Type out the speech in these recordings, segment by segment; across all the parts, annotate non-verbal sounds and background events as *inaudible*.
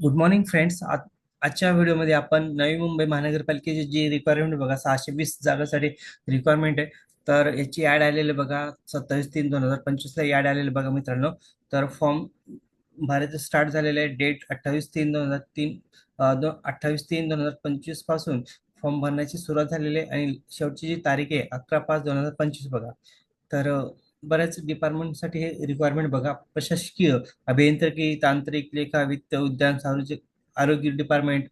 Good morning friends आजच्या व्हिडिओमध्ये आपण नवी मुंबई महानगरपालिकेची जी रिक्वायरमेंट बघा सहाशे वीस जागासाठी रिक्वायरमेंट आहे. तर याची ऍड आलेली बघा सत्तावीस तीन दोन हजार पंचवीसला ऍड आलेली बघा मित्रांनो. तर फॉर्म भरायचं स्टार्ट झालेलं आहे डेट अठ्ठावीस तीन दोन हजार तीन दोन अठ्ठावीस तीन दोन हजार पंचवीसपासून फॉर्म भरण्याची सुरुवात झालेली आहे. आणि शेवटची जी तारीख आहे अकरा पाच दोन हजार पंचवीस बघा. तर बऱ्याच डिपार्टमेंटसाठी हे रिक्वायरमेंट बघा. प्रशासकीय अभियांत्रिकी तांत्रिक लेखा वित्त उद्यान सार्वजनिक आरोग्य डिपार्टमेंट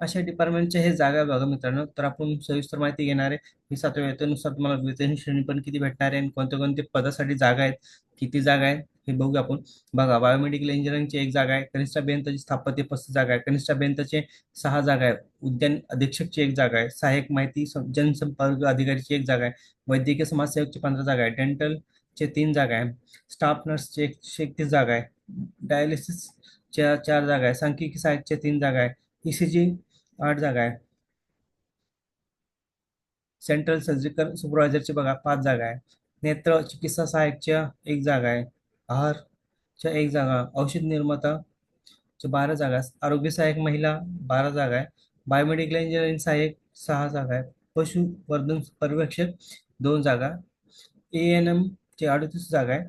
अशा डिपार्टमेंटच्या हे जागा बघा मित्रांनो. तर आपण सविस्तर माहिती घेणार आहे. ही सातव्या वेतनुसार तुम्हाला वेतन श्रेणी पण किती भेटणार आहे आणि कोणत्या कोणत्या पदासाठी जागा आहेत. किती जागा आहेत हे बघूया आपण. बघा बायोमेडिकल इंजिनिअरिंगची एक जागा आहे, कनिष्ठ अभियंताची स्थापत्य पस्तीस जागा आहे, कनिष्ठ अभियंताचे सहा जागा आहे उद्यान अधीक्षकची एक जागा आहे, सहाय्यक माहिती जनसंपर्क अधिकारीची एक जागा आहे, वैद्यकीय समाजसेवकची पंधरा जागा आहे डेंटल चे तीन जागा आहे स्टाफ नर्सचे एकतीस जागा आहे डायलिसिसच्या चार जागा आहे, सांख्यिकी सहाय्यकच्या तीन जागा आहे ईसीजी आठ जागा आहे. सेंट्रल सर्जिकल सुपरवायझरची बघा, पाच जागा आहे. नेत्र चिकित्सा सहाय्यकच्या एक जागा आहे. आहारच्या एक जागा औषध निर्माता बारा जागा आहे आरोग्य सहाय्यक महिला बारा जागा आहे बायोमेडिकल इंजिनिअरिंग सहाय्यक सहा जागा आहे पशुवर्धन पर्यवेक्षक दोन जागा ए एन एम ची अडतीस जागा आहे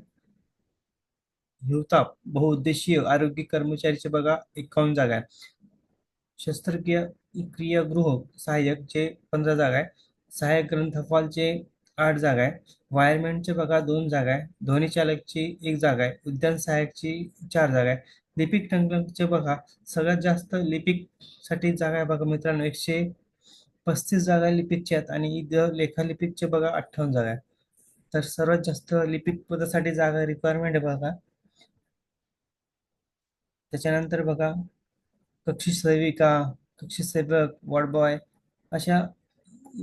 हिवताप बहुउद्देशीय आरोग्य कर्मचारीचे बघा एकावन्न जागा आहे शस्त्रक्रिया क्रियागृह सहाय्यकचे पंधरा जागा आहे सहाय्यक ग्रंथपालचे आठ जागा आहे वायरमॅनचे बघा दोन जागा आहे. ध्वनी चालकची एक जागा आहे. उद्यान सहाय्यकची चार जागा आहे. लिपिक टंकचे बघा सगळ्यात जास्त लिपिकसाठी जागा आहे बघा मित्रांनो. एकशे पस्तीस जागा लिपिकच्या आहेत आणि लेखा लिपिकचे बघा अठ्ठावन्न जागा आहे तर सर्वात जास्त लिपिक पदासाठी जागा रिक्वायरमेंट आहे बघा. त्याच्यानंतर बघा कक्षी सेविका कक्षी सेवक वॉर्ड बॉय अशा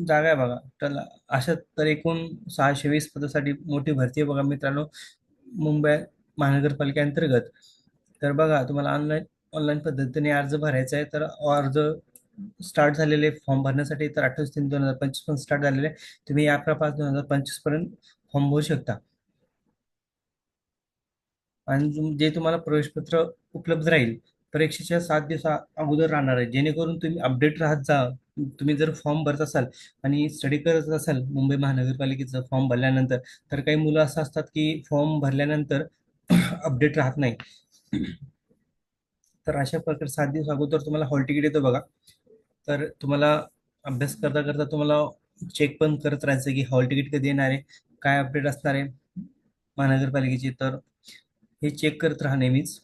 जागा आहे बघा. तर अशा तर एकूण सहाशे वीस पदासाठी मोठी भरती आहे बघा मित्रांनो मुंबई महानगरपालिकेअंतर्गत. तर बघा तुम्हाला ऑनलाईन ऑनलाईन पद्धतीने अर्ज भरायचा आहे तर अर्ज स्टार्ट झालेले फॉर्म भरण्यासाठी. तर अठ्ठावीस तीन दोन हजार पंचवीसपर्यंत स्टार्ट झालेले तुम्ही अकरा पाच दोन हजार पंचवीसपर्यंत फॉर्म भरू शकता. आणि जे तुम्हाला प्रवेशपत्र उपलब्ध राहील परीक्षेच्या सात दिवसा अगोदर राहणार आहे. जेणेकरून तुम्ही अपडेट राहत जा. तुम्ही जर फॉर्म भरत असाल आणि स्टडी करत असाल मुंबई महानगरपालिकेचा फॉर्म भरल्यानंतर तर काही मुलं असं असतात की फॉर्म भरल्यानंतर *clears throat* अपडेट राहत नाही. तर अशा प्रकारे सात दिवस अगोदर तुम्हाला हॉल तिकीट येतो बघा. तर तुम्हाला अभ्यास करता करता तुम्हाला चेक पण करत राहायचं की हॉल तिकीट कधी येणार आहे काय अपडेट असणार आहे. महानगरपालिकेची तर हे चेक करत राहा नेहमीच.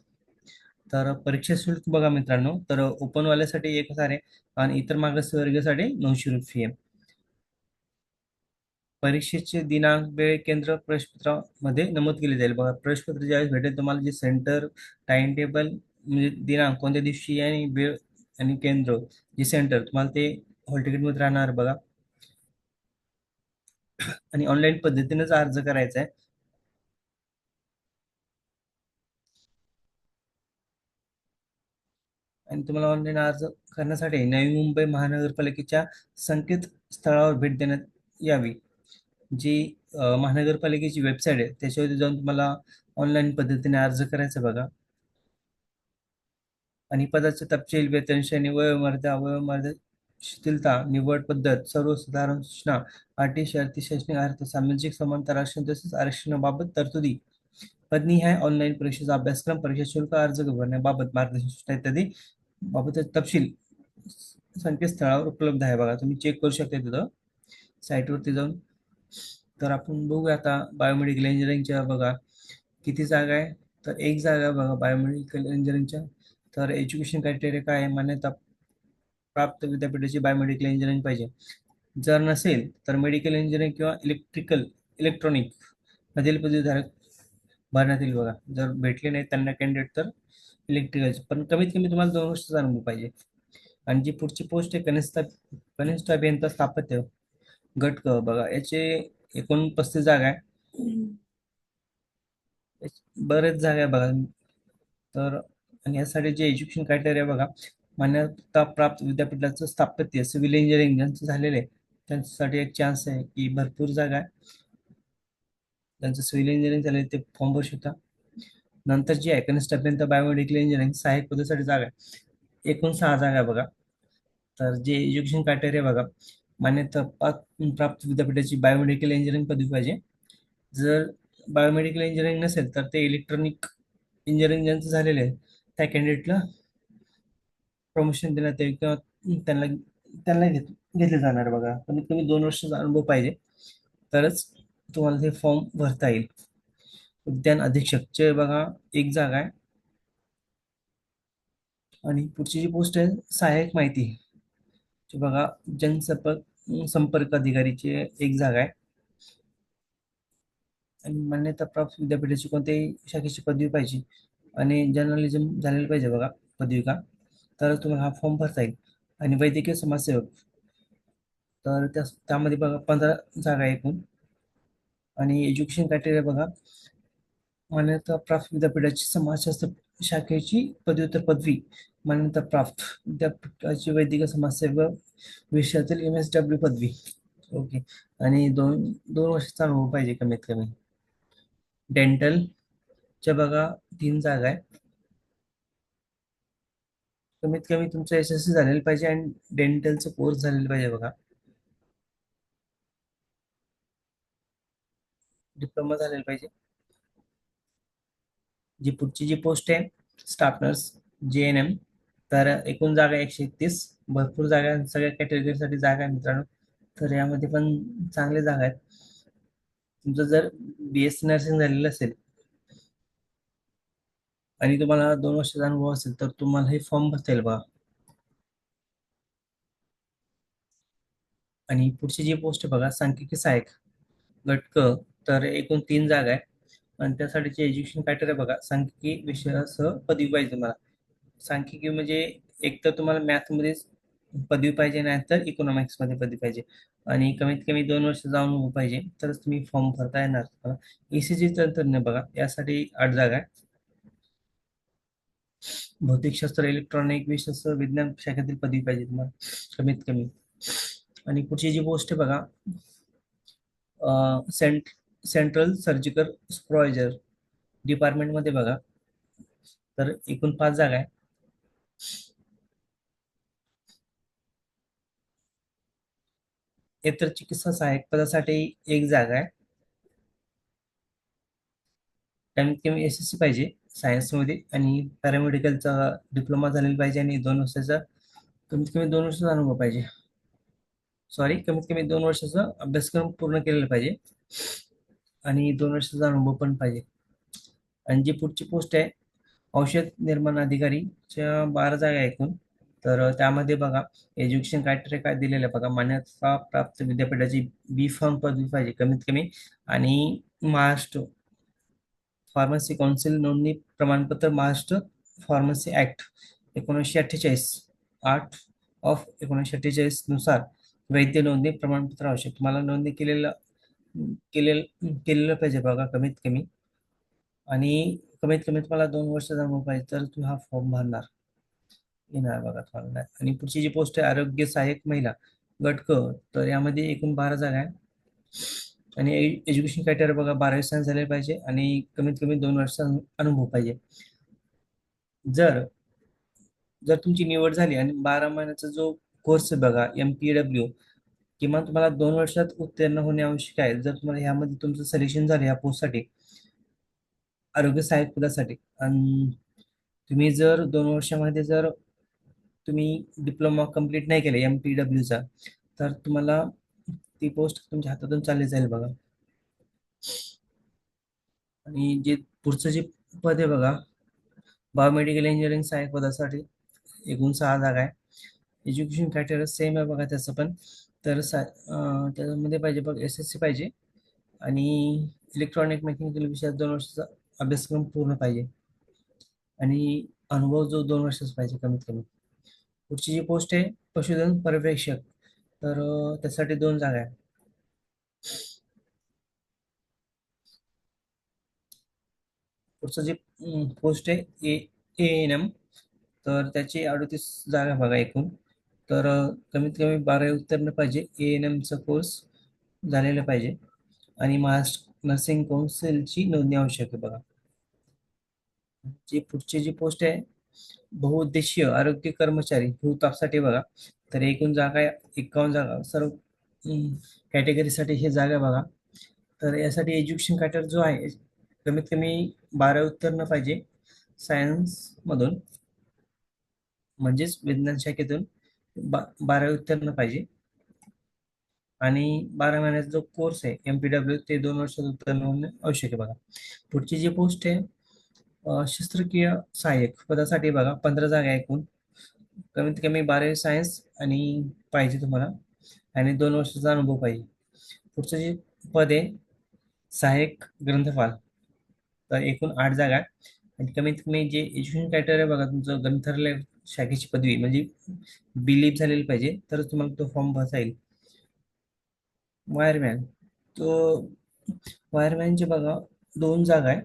तर परीक्षा शुल्क बघा मित्रांनो. तर ओपनवाल्यासाठी एक हजार आहे आणि इतर मागासवर्गीयासाठी नऊशे रुपये परीक्षेचे दिनांक वेळ केंद्र प्रवेशपत्रामध्ये नमूद केले जाईल. बघा प्रवेशपत्र ज्यावेळेस भेटेल तुम्हाला जे सेंटर टाइम टेबल म्हणजे दिनांक कोणत्या दिवशी आणि वेळ आणि केंद्र जे सेंटर तुम्हाला ते हॉल तिकीटमध्ये राहणार बघा. आणि ऑनलाईन पद्धतीनेच अर्ज करायचा आहे. आणि तुम्हाला ऑनलाईन अर्ज करण्यासाठी नवी मुंबई महानगरपालिकेच्या संकेत स्थळावर भेट देण्यात यावी. जी महानगरपालिकेची वेबसाईट आहे त्याच्यावरती जाऊन तुम्हाला ऑनलाईन पद्धतीने अर्ज करायचा बघा. आणि पदाचे तपशील वेतन श्रेणी वयोमर्यादा वयोमर्यादा शिथिलता निवड पद्धत सर्वसाधारण सूचना अटी शर्ती शैक्षणिक अर्थ सामाजिक समानता आरक्षण तसेच आरक्षणाबाबत तरतुदी पत्नी आहे ऑनलाईन परीक्षेचा अभ्यासक्रम परीक्षा शुल्क अर्ज भरण्याबाबत मार्गदर्शन सूचना इत्यादी बाबत तपशील संकेतस्थळावर उपलब्ध आहे बघा. तुम्ही चेक करू शकता तिथं. साईटवरती जाऊन. तर आपण बघूया आता बायोमेडिकल इंजिनिअरिंगच्या बघा. किती जागा आहे? तर एक जागा बघा बायोमेडिकल इंजिनिअरिंगच्या तर एज्युकेशन क्रायटेरिया काय आहे? मान्यता प्राप्त विद्यापीठाची बायोमेडिकल इंजिनिअरिंग पाहिजे. जर नसेल तर मेडिकल इंजिनिअरिंग किंवा इलेक्ट्रिकल इलेक्ट्रॉनिक मधील पदवीधारक भरण्यात येईल बघा. जर भेटले नाही त्यांना कॅन्डिडेट तर इलेक्ट्रिकल पण कमीत कमी तुम्हाला दोन वर्ष अनुभव पाहिजे. आणि जी पुढची पोस्ट आहे कनिष्ठ कनिष्ठ अभियंता स्थापत्य गट क बघा याचे एकूण पस्तीस जागा आहे. बरेच जागा आहे बघा. तर आणि यासाठी जे एज्युकेशन क्रायटेरिया बघा मान्यता प्राप्त विद्यापीठाचं स्थापत्य सिव्हिल इंजिनिअरिंग ज्यांचं झालेलं आहे त्यांच्यासाठी एक चान्स आहे की भरपूर जागा आहे. त्यांचं सिव्हिल इंजिनिअरिंग झाले ते फॉर्म भरू शकता. नंतर जी आहे कनिष्ठ बायोमेडिकल इंजिनिअरिंग सहाय्यक पदासाठी जागा आहे. एकूण सहा जागा आहे बघा. तर जे एज्युकेशन क्रायटेरिया बघा मान्यता पा- प्राप्त विद्यापीठाची बायोमेडिकल इंजिनिअरिंग पदवी पाहिजे. जर बायोमेडिकल इंजिनिअरिंग नसेल तर ते इलेक्ट्रॉनिक इंजिनिअरिंग ज्यांचं झालेलं आहे त्या कॅन्डिडेटला प्रमोशन देण्यात येईल किंवा त्यांना त्यांना घेत घेतले जाणार बघा. कमीत कमी दोन वर्षाचा अनुभव पाहिजे. तरच तुम्हाला ते फॉर्म भरता येईल. उद्यान अधीक्षकचे बघा एक जागा आहे. आणि पुढची जी पोस्ट आहे सहाय्यक माहिती. बघा जनसंपर्क संपर्क अधिकारीचे एक जागा आहे. आणि मान्यता प्राप्त विद्यापीठाची कोणत्याही शाखेची पदवी पाहिजे. आणि जर्नलिझम झालेलं पाहिजे बघा पदविका तर तुम्हाला हा फॉर्म भरता येईल. आणि वैद्यकीय समाजसेवक. तर त्या त्यामध्ये बघा पंधरा जागा आहे एकूण. आणि एज्युकेशन क्रायटेरिया बघा. मान्यता प्राप्त विद्यापीठाची समाजशास्त्र शाखेची पदव्युत्तर पदवी मान्यता प्राप्त विद्यापीठाची वैद्यकीय समाजसेवा विषयातील एम एस डब्ल्यू पदवी. ओके आणि दोन दोन वर्षाचा अनुभव पाहिजे कमीत कमी. डेंटलच्या बघा तीन जागा आहे कमीत कमी तुमचं एस एस सी झालेलं पाहिजे आणि डेंटलचं कोर्स झालेलं पाहिजे बघा. डिप्लोमा झालेला पाहिजे. जी पुढची जी पोस्ट आहे staff nurse J N M तर एकूण जागा एकशे एकतीस. भरपूर जागा सगळ्या कॅटेगरीसाठी जागा आहे मित्रांनो. तर यामध्ये पण चांगले जागा आहेत. तुमचं जर बी एस सी नर्सिंग झालेलं असेल आणि तुम्हाला दोन वर्षाचा अनुभव असेल तर तुम्हाला हे फॉर्म भरता येईल बघा. आणि पुढची जी पोस्ट आहे बघा सांख्यिकी सहाय्यक गटक तर एकूण तीन जागा आहे आणि त्यासाठीचे एज्युकेशन क्रायटेरिया बघा. सांख्यिकी विषयासह पदवी पाहिजे तुम्हाला. सांख्यिकी म्हणजे एक तर तुम्हाला मॅथमध्ये पदवी पाहिजे नाही तर मध्ये पदवी पाहिजे. आणि कमीत कमी दोन वर्ष जाऊन उभं पाहिजे तरच तुम्ही फॉर्म भरता येणार. तुम्हाला ईसीजी तंत्रज्ञ बघा. यासाठी आठ जागा आहे भौतिकशास्त्र इलेक्ट्रॉनिक विषयासह विज्ञान शाखेतील पदवी पाहिजे तुम्हाला कमीत कमी. आणि पुढची जी पोस्ट आहे बघा सेंट सेंट्रल सर्जिकल सुपरवायझर डिपार्टमेंटमध्ये बघा. तर एकूण पाच जागा आहे. इतर चिकित्सा सहाय्यक पदासाठी एक जागा आहे. कमीत कमी एस एस सी पाहिजे सायन्समध्ये आणि पॅरामेडिकलचा डिप्लोमा झालेला पाहिजे आणि दोन वर्षाचा कमीत कमी दोन वर्षाचा अनुभव पाहिजे. सॉरी कमीत कमी दोन वर्षाचा अभ्यासक्रम पूर्ण केलेला पाहिजे. आणि दोन वर्षाचा अनुभव पण पाहिजे. आणि जी पुढची पोस्ट आहे औषध निर्माण अधिकारीच्या बारा जागा ऐकून एकूण. तर त्यामध्ये बघा एज्युकेशन क्रायटेरिया काय दिलेलं आहे बघा. मान्यता प्राप्त विद्यापीठाची बी फॉर्म पदवी पाहिजे कमीत कमी. आणि महाराष्ट्र फार्मसी कौन्सिल नोंदणी प्रमाणपत्र महाराष्ट्र फार्मसी ऍक्ट एकोणीसशे अठ्ठेचाळीस. आठ ऑफ एकोणीसशे अठ्ठेचाळीसनुसार वैद्य नोंदणी प्रमाणपत्र आवश्यक. तुम्हाला नोंदणी केलेलं केलेलं केलेलं पाहिजे बघा कमीत कमी. आणि कमीत कमी तुम्हाला दोन वर्ष अनुभव पाहिजे तर तुम्ही हा फॉर्म भरणार. येणार बघा तुम्हाला. आणि पुढची जी पोस्ट आहे आरोग्य सहाय्यक महिला गट क तर यामध्ये एकूण बारा जागा आहे आणि एज्युकेशन क्रायटेरिया बघा बारावी सायन्स झाले पाहिजे आणि कमीत कमी दोन वर्षाचा अनुभव पाहिजे. जर जर तुमची निवड झाली आणि बारा महिन्याचा जो कोर्स आहे बघा एम पी डब्ल्यू किमान तुम्हाला दोन वर्षात उत्तीर्ण होणे आवश्यक आहे. जर तुम्हाला ह्यामध्ये तुमचं सिलेक्शन झालं या पोस्टसाठी आरोग्य सहाय्यक पदासाठी आणि तुम्ही जर दोन वर्षामध्ये जर तुम्ही डिप्लोमा कंप्लीट नाही केलं एम पी डब्ल्यूचा तर तुम्हाला ती पोस्ट तुमच्या हातातून चालली जाईल बघा. आणि जे पुढचं जे पद आहे बघा बायोमेडिकल इंजिनिअरिंग सहाय्यक पदासाठी एकूण सहा जागा आहे. एज्युकेशन क्रायटेरिया सेम आहे बघा त्याचं पण. तर सा त्याच्यामध्ये पाहिजे बघ एस एस सी पाहिजे. आणि इलेक्ट्रॉनिक मेकॅनिकल विषयात दोन वर्षाचा अभ्यासक्रम पूर्ण पाहिजे. आणि अनुभव जो दोन वर्षाचा पाहिजे कमीत कमी. पुढची जी पोस्ट आहे पशुधन पर्यवेक्षक. तर त्यासाठी दोन जागा आहे पुढचं जे पोस्ट आहे ए एन एम. तर त्याची अडतीस जागा बघा एकूण. तर कमीत कमी बारावी उत्तीर्ण पाहिजे ए एन एमचा कोर्स झालेला पाहिजे. आणि महाराष्ट्र नर्सिंग कौन्सिलची नोंदणी आवश्यक आहे बघा. जे पुढची जी पोस्ट आहे बहुउद्देशीय आरोग्य कर्मचारी भूतापसाठी बघा. तर एकूण जागा एकावन्न जागा. सर्व कॅटेगरीसाठी हे जागा बघा. तर यासाठी एज्युकेशन कॅटर जो आहे कमीत कमी बारावी उत्तीर्ण पाहिजे. सायन्स मधून म्हणजेच विज्ञान शाखेतून. बा बारावी उत्तीर्ण पाहिजे. आणि बारा महिन्याचा जो कोर्स आहे एम पी डब्ल्यू ते दोन वर्षात उत्तीर्ण होणे आवश्यक आहे बघा. पुढची जी पोस्ट आहे शस्त्रक्रिय शस्त्रक्रिया सहाय्यक पदासाठी बघा पंधरा जागा ऐकून एकूण. कमीत कमी बारावी सायन्स आणि पाहिजे तुम्हाला. आणि दोन वर्षाचा अनुभव पाहिजे. पुढचं जे पद आहे सहाय्यक ग्रंथपाल. तर एकूण आठ जागा. आणि कमीत कमी जे एज्युकेशन क्रायटेरिया बघा तुमचं ग्रंथालय शाखेची पदवी म्हणजे बिलीप झालेली पाहिजे तरच तुम्हाला तो फॉर्म भरता येईल. वायरमॅन तो वायरमॅनचे बघा दोन जागा आहे.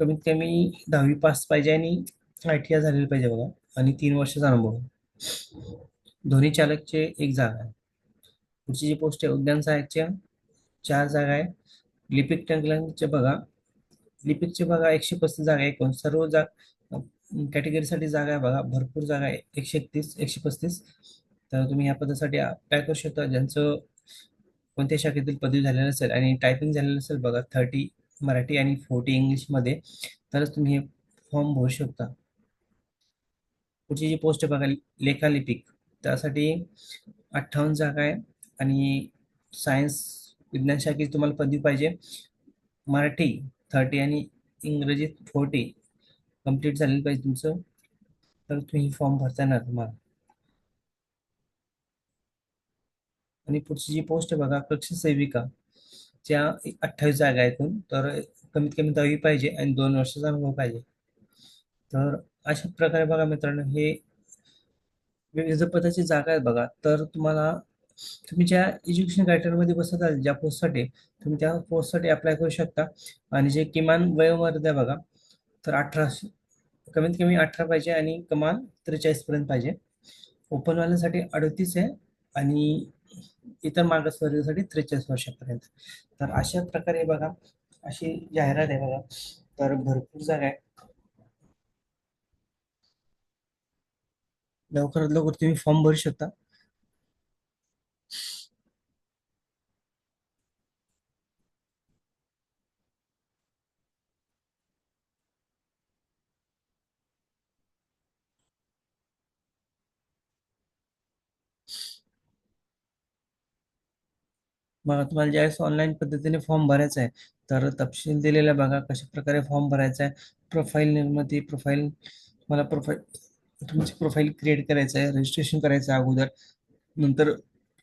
कमीत कमी दहावी पास पाहिजे आणि आय टी आय झालेलं पाहिजे बघा आणि तीन वर्षाचा अनुभव. ध्वनी चालकचे एक जागा आहे. पुढची जी पोस्ट आहे उद्यान सहाय्यकच्या चार जागा आहे. लिपिक टंकलांच्या बघा लिपिकचे बघा एकशे पस्तीस जागा आहे. एकूण सर्व जाग कॅटेगरीसाठी जागा आहे बघा. भरपूर जागा आहे. एकशे एकतीस एकशे पस्तीस तर तुम्ही या पदासाठी अप्लाय करू शकता. ज्यांचं कोणत्या शाखेतील पदवी झालेलं असेल आणि टायपिंग झालेलं असेल बघा थर्टी मराठी आणि फोर्टी इंग्लिशमध्ये तरच तुम्ही हे फॉर्म भरू शकता. पुढची जी पोस्ट आहे बघा लेखालिपिक. त्यासाठी अठ्ठावन्न जागा आहे आणि सायन्स विज्ञान शाखेत तुम्हाला पदवी पाहिजे. मराठी थर्टी आणि इंग्रजीत फोर्टी कंप्लीट झालेलं पाहिजे तुमचं तर तुम्ही फॉर्म भरता येणार तुम्हाला. आणि पुढची जी पोस्ट आहे बघा कक्ष सेविका ज्या अठ्ठावीस जागा आहेत तर कमीत कमी दहावी पाहिजे आणि दोन वर्षाचा अनुभव पाहिजे. तर अशा प्रकारे बघा मित्रांनो हे विविध पदाची जागा आहेत बघा तर तुम्हाला तुम्ही ज्या एज्युकेशन क्रायटेरियामध्ये बसत आहात ज्या पोस्टसाठी तुम्ही त्या पोस्टसाठी अप्लाय करू शकता. आणि जे किमान वयोमर्यादा आहे बघा तर अठरा कमीत कमी अठरा पाहिजे आणि कमाल त्रेचाळीस पर्यंत पाहिजे. ओपनवाल्यांसाठी अडतीस आहे आणि इतर मागासवर्गासाठी त्रेचाळीस वर्षापर्यंत. तर अशा प्रकारे बघा अशी जाहिरात आहे बघा. तर भरपूर जागा आहे. लवकरात लवकर तुम्ही फॉर्म भरू शकता. मग तुम्हाला ज्यावेळेस ऑनलाईन पद्धतीने फॉर्म भरायचा आहे तर तपशील दिलेला बघा कशा प्रकारे फॉर्म भरायचा आहे. प्रोफाईल निर्मिती प्रोफाईल तुम्हाला प्रोफाईल तुमची प्रोफाईल क्रिएट करायचं आहे रजिस्ट्रेशन करायचं आहे अगोदर. नंतर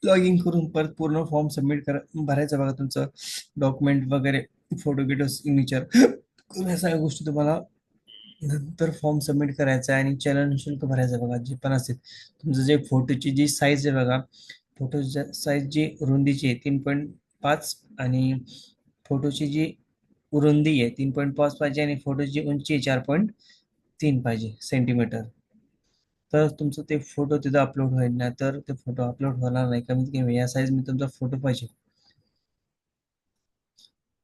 लॉग इन करून परत पूर्ण फॉर्म सबमिट कर भरायचं बघा तुमचं डॉक्युमेंट वगैरे फोटो गिटो सिग्नेचर या सगळ्या गोष्टी तुम्हाला नंतर फॉर्म सबमिट करायचा आहे आणि चलन शुल्क भरायचं बघा जे पण असेल. तुमचं जे फोटोची जी साईज आहे बघा फोटो साईज जी रुंदीची आहे तीन पॉईंट पाच आणि फोटोची जी रुंदी आहे तीन पॉईंट पाच पाहिजे आणि फोटोची उंची आहे चार पॉईंट तीन पाहिजे सेंटीमीटर तर तुमचं ते फोटो तिथं अपलोड होईल नाही तर ते फोटो अपलोड होणार नाही. कमीत कमी या साईज मी तुमचा फोटो पाहिजे.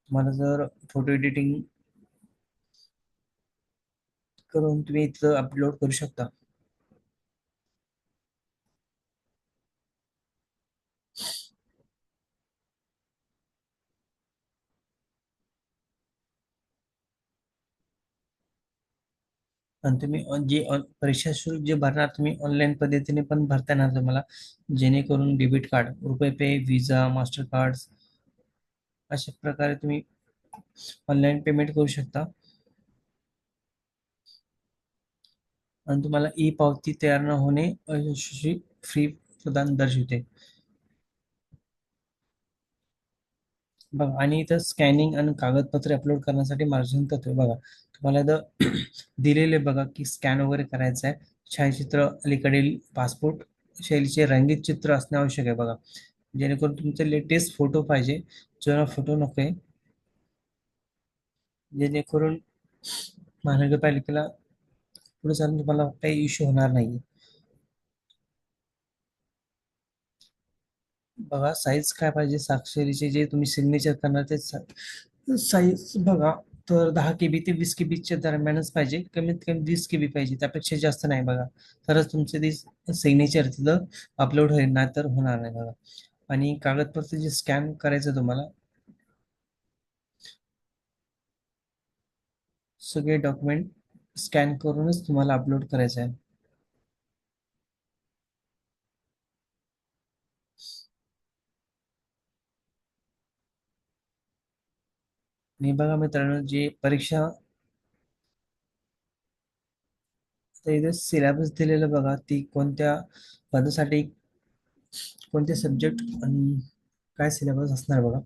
तुम्हाला जर फोटो एडिटिंग करून तुम्ही इथं अपलोड करू शकता. आणि तुम्ही जे परीक्षा शुल्क जे भरणार तुम्ही ऑनलाईन पद्धतीने पण भरता येणार तुम्हाला. जेणेकरून डेबिट कार्ड रुपये पे व्हिजा मास्टर कार्ड अशा प्रकारे तुम्ही ऑनलाईन पेमेंट करू शकता. आणि तुम्हाला ई पावती तयार न होणे अयशस्वी फ्री प्रदान दर्शवते. बघा आणि इथं स्कॅनिंग आणि कागदपत्रे अपलोड करण्यासाठी मार्गदर्शन तत्व बघा. तुम्हाला तर दिलेले बघा की स्कॅन वगैरे करायचं आहे. छायाचित्र अलीकडील पासपोर्ट शैलीचे रंगीत चित्र असणे आवश्यक आहे बघा. जेणेकरून तुमचे लेटेस्ट फोटो पाहिजे. जुना फोटो नको आहे जेणेकरून महानगरपालिकेला पुढे चालून तुम्हाला काही इश्यू होणार नाही बघा साईज काय पाहिजे? साक्षरीचे जे तुम्ही सिग्नेचर करणार ते साईज बघा. तर दहा के बी ते वीस के बीच्या दरम्यानच पाहिजे. कमीत कमी वीस के बी पाहिजे. त्यापेक्षा जास्त नाही बघा. तरच तुमचे ते सिग्नेचर तिथं अपलोड होईल नाही तर होणार नाही बघा. आणि कागदपत्र जे स्कॅन करायचं तुम्हाला सगळे डॉक्युमेंट स्कॅन करूनच तुम्हाला अपलोड करायचं आहे आणि बघा मित्रांनो जे परीक्षा इथे सिलेबस दिलेलं बघा ती कोणत्या पदासाठी कोणते सब्जेक्ट आणि काय सिलेबस असणार बघा.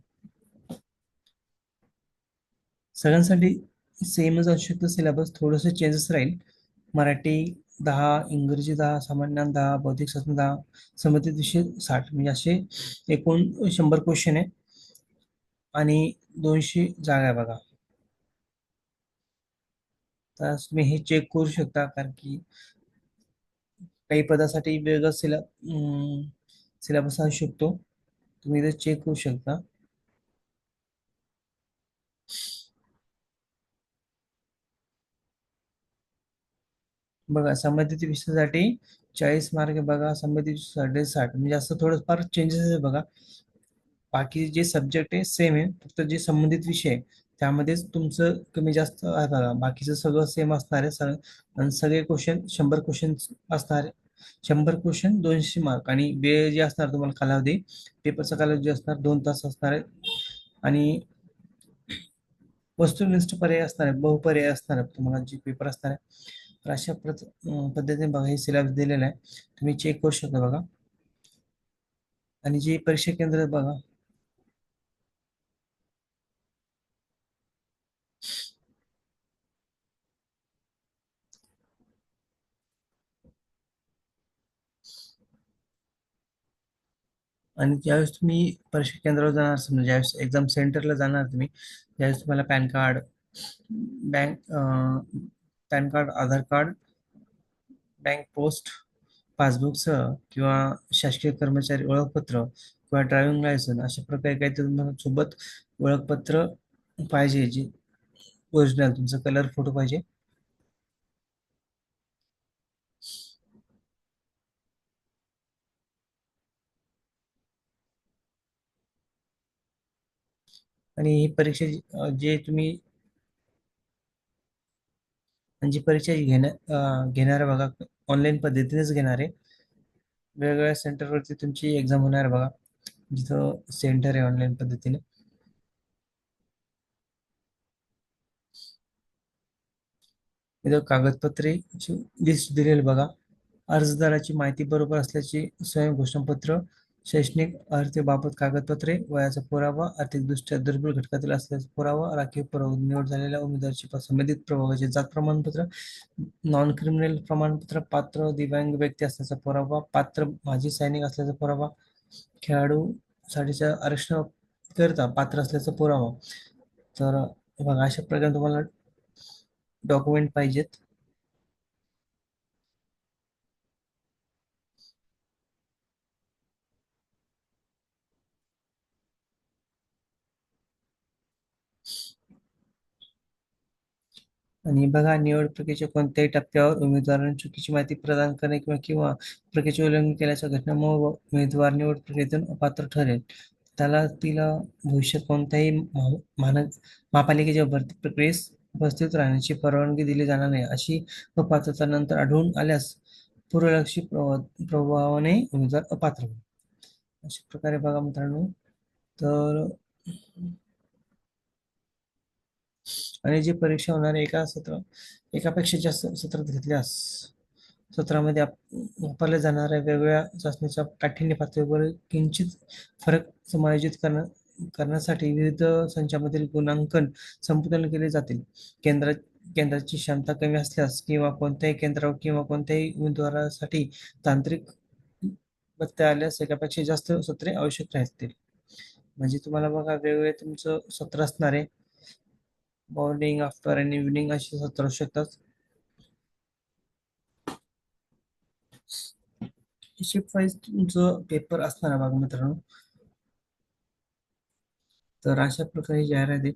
सगळ्यांसाठी सेमच असू शकतं सिलेबस थोडंसं चेंजेस राहील. मराठी दहा इंग्रजी दहा सामान्य दहा बौद्धिक शास्त्र दहा संबंधित विषय साठ म्हणजे असे एकूण शंभर क्वेश्चन आहे. आणि दोनशे जागा बघा. तर तुम्ही हे चेक करू शकता कारण की काही पदासाठी वेगळं सिला सिलेबस असू शकतो. तुम्ही इथे चेक करू शकता. बघा संबंधित विषयासाठी चाळीस मार्क बघा संबंधित साडेसाठ म्हणजे असं थोडंफार चेंजेस आहे बघा. बाकी जे सब्जेक्ट आहे सेम आहे. फक्त जे संबंधित विषय आहे त्यामध्येच तुमचं कमी जास्त बाकीचं सगळं सेम असणार आहे. सगळं सगळे क्वेश्चन शंभर क्वेश्चन असणार शंभर क्वेश्चन दोनशे मार्क आणि वेळ जे असणार तुम्हाला कालावधी पेपरचा कालावधी असणार दोन तास असणार आहे. आणि वस्तुनिष्ठ पर्याय असणार आहे बहुपर्याय असणार आहे. तुम्हाला जे पेपर असणार आहे तर अशा पद्धतीने बघा हे सिलेबस दिलेला आहे. तुम्ही चेक करू शकता बघा. आणि जे परीक्षा केंद्र बघा आणि ज्यावेळेस तुम्ही परीक्षा केंद्रावर जाणार समजा ज्यावेळेस एक्झाम सेंटरला जाणार तुम्ही ज्यावेळेस तुम्हाला PAN card bank PAN card Aadhaar card bank post पासबुकसह किंवा शासकीय कर्मचारी ओळखपत्र किंवा ड्रायव्हिंग लायसन अशा प्रकारे काहीतरी तुम्हाला सोबत ओळखपत्र पाहिजे जे ओरिजिनल तुमचा कलर फोटो पाहिजे. आणि ही परीक्षा जे तुम्ही जी परीक्षा घेण्या घेणार बघा ऑनलाईन पद्धतीनेच घेणार आहे. वेगवेगळ्या सेंटरवरती तुमची एक्झाम होणार बघा. जिथं सेंटर आहे ऑनलाईन पद्धतीने. इथं कागदपत्रेची लिस्ट दिलेली बघा. अर्जदाराची माहिती बरोबर असल्याचे स्वयं घोषणापत्र शैक्षणिक अर्हतेबाबत कागदपत्रे वयाचा पुरावा आर्थिकदृष्ट्या दुर्बल घटकातील असल्याचा पुरावा राखीव पुरावा निवड झालेल्या उमेदवाराची संबंधित प्रभावाचे जात प्रमाणपत्र नॉन क्रिमिनल प्रमाणपत्र पात्र दिव्यांग व्यक्ती असल्याचा पुरावा पात्र माजी सैनिक असल्याचा पुरावा खेळाडू साठीच्या आरक्षण करता पात्र असल्याचा पुरावा. तर बघा अशा प्रकारे तुम्हाला डॉक्युमेंट पाहिजेत. आणि बघा निवड प्रक्रियेच्या कोणत्याही टप्प्यावर उमेदवारांना चुकीची माहिती प्रदान करणे किंवा किंवा प्रक्रियेचे उल्लंघन केल्याच्या घटनेमुळे उमेदवार निवड प्रक्रियेतून अपात्र ठरेल. त्याला तिला भविष्यात कोणत्याही मानक महापालिकेच्या भरती प्रक्रियेस उपस्थित राहण्याची परवानगी दिली जाणार नाही अशी अपात्रता नंतर आढळून आल्यास पूर्वलक्षी प्रभावाने उमेदवार अपात्र होईल. अशा प्रकारे बघा मित्रांनो तर आणि जी परीक्षा होणार एका सत्र एकापेक्षा जास्त सत्रात घेतल्यास सत्रामध्ये वापरल्या जाणाऱ्या वेगवेगळ्या चाचणीच्या काठिण्य पातळीवर किंचित फरक समायोजित करण करण्यासाठी विविध संचामधील गुणांकन संपादन केले जातील. केंद्र केंद्राची क्षमता कमी असल्यास किंवा कोणत्याही केंद्रावर किंवा कोणत्याही उमेदवारासाठी तांत्रिक बत्त्या आल्यास एकापेक्षा जास्त सत्रे आवश्यक राहतील. म्हणजे तुम्हाला बघा वेगवेगळे तुमचं सत्र असणार आहे. मॉर्निंग आफ्टर आणि इव्हिनिंग असे सत्र शकतात शिफ्ट वाईज तुमचं पेपर असणार आहे बघा मित्रांनो. तर अशा प्रकारे जाहिराती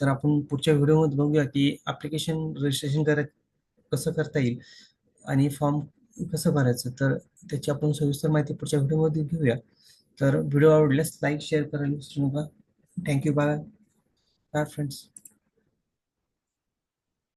तर आपण पुढच्या व्हिडिओमध्ये बघूया की ॲप्लिकेशन रजिस्ट्रेशन करा कसं करता येईल आणि फॉर्म कसं भरायचं. तर त्याची आपण सविस्तर माहिती पुढच्या व्हिडिओमध्ये घेऊया. तर व्हिडिओ आवडल्यास लाईक शेअर करायला विसरू नका. Thank you bye bye friends